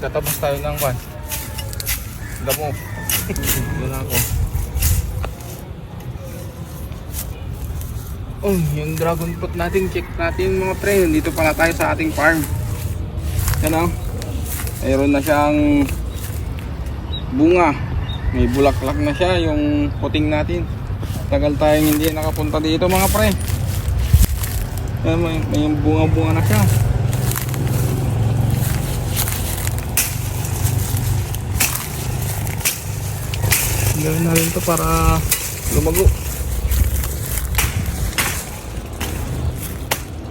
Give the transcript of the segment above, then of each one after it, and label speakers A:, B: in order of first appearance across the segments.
A: Tatapos tayo ng kwan. Damo. Doon ako. Oh, yung dragon fruit natin, check natin mga pre. Dito pala tayo sa ating farm. Yan o. Mayroon na siyang bunga. May bulaklak na siya, yung puting natin. Tagal tayong hindi nakapunta dito mga pre. Yan, may, may bunga-bunga na siya. Gawin natin to para lumago.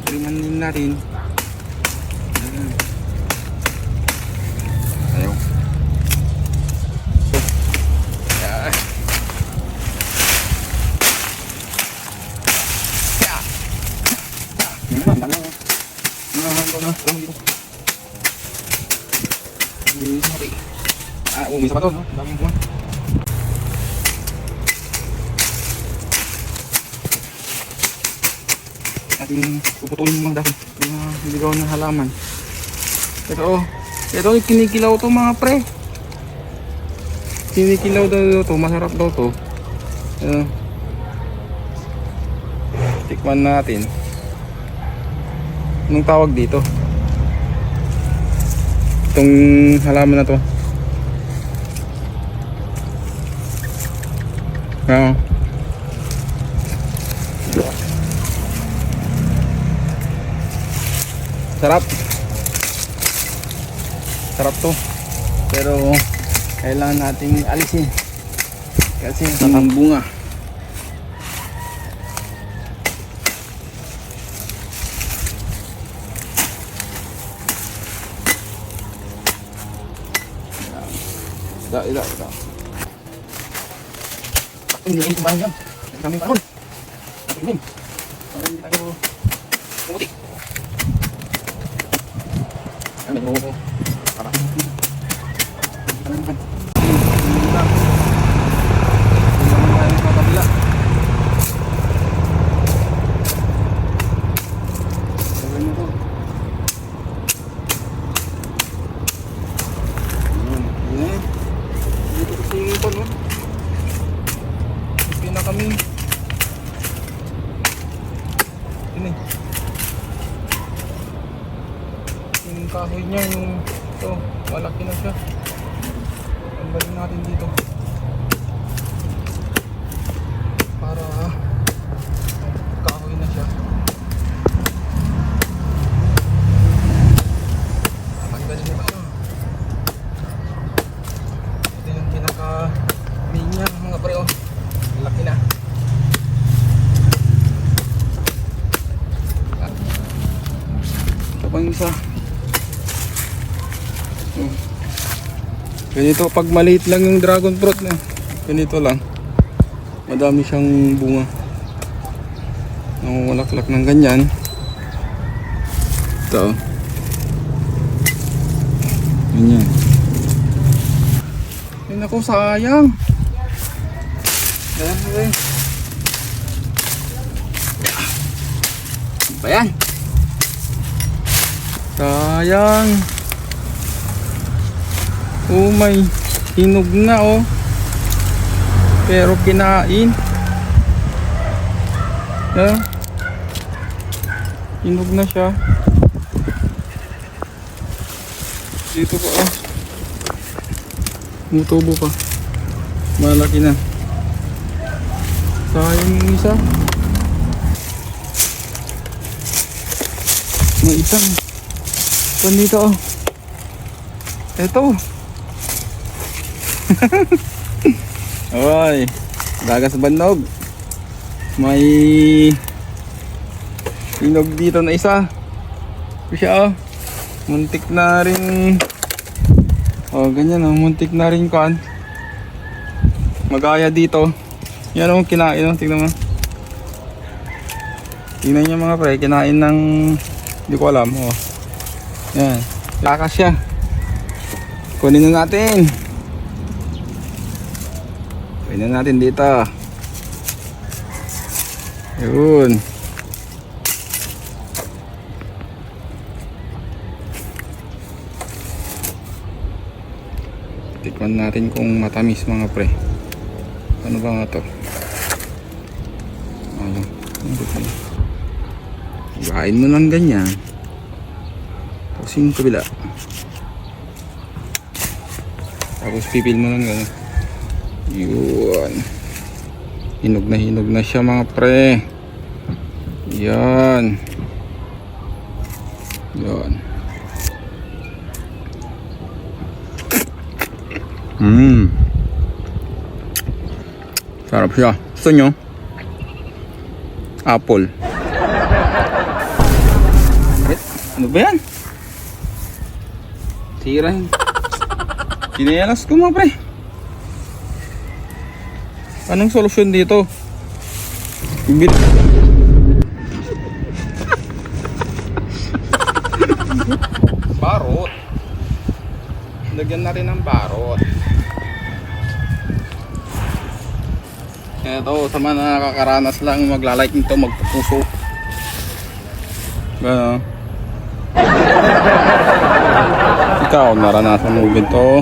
A: Tingnan din natin. Ayan. Ayaw. So, yeah. Yeah. Yeah. Ano? Ano? Ano? Ano? Ano? Bilis mo, pre. Ah, umisa pa to, no? Daming bunga. Ating puputulin yung mga dahon yung mga ligaw ng halaman. Ito oh ito kinikilaw to mga pre. Kinikilaw daw to masarap daw to. Uh, tikman natin. Anong tawag dito? Itong halaman na to. Oo. Sarap. Sarap to. Pero kailangan nating alisin. Kasi ang bunga. Ida, ida, ida. Hindi hindi kumain yan. Kami ron. Hindi. Hindi tayo pumuti. Ano mo ko? Para. kami ini yung kahoy niya yung ito malaki na siya. Tanggalin natin dito. Para kahoy na siya. Tanggalin mo siya ito yung pinaka main niya mga pre oh. Laki na. Ito pang isa Ganito pag maliit lang yung dragon fruit na. Ganito lang. Madami siyang bunga. Nangungulaklak ng ganyan. Ito. Ganyan. Ay naku, sayang. Ayan, ayan. Ano ba yan? Sayang. Oh may hinog na oh. Pero kinain. Ha? Hinog na siya. Dito pa oh. Mutubo pa. Malaki na. Sayang yung isa. May isang. Ito dito oh. Ito. Oy, dagas banog. May inog dito na isa. Siya oh. Muntik na rin. Oh, ganyan oh, muntik na rin kan. Magaya dito. Yan oh, kinain oh, tingnan mo. Tingnan niyo mga pre, kinain ng hindi ko alam oh. Yan. Lakas siya. Kunin na natin. Na natin dito. Yun. Tikman natin kung matamis mga pre. Ano ba nga to? Ano? Ano ito? Hiwain mo ng ganyan. Tapos yung kabila. Tapos pipil mo ng ganyan. Yun. Hinog na hinog na siya mga pre. Yan. Yan. Mmm. Sarap siya. Gusto nyo? Apple. Ano ba yan? Tira yun. Pinayalas ko mga pre. Anong solusyon dito? Bil barot. Lagyan natin ng barot. Ito, sa mga nakakaranas lang maglalike nito, magpupuso. Gano? Ikaw, naranasan mo ito?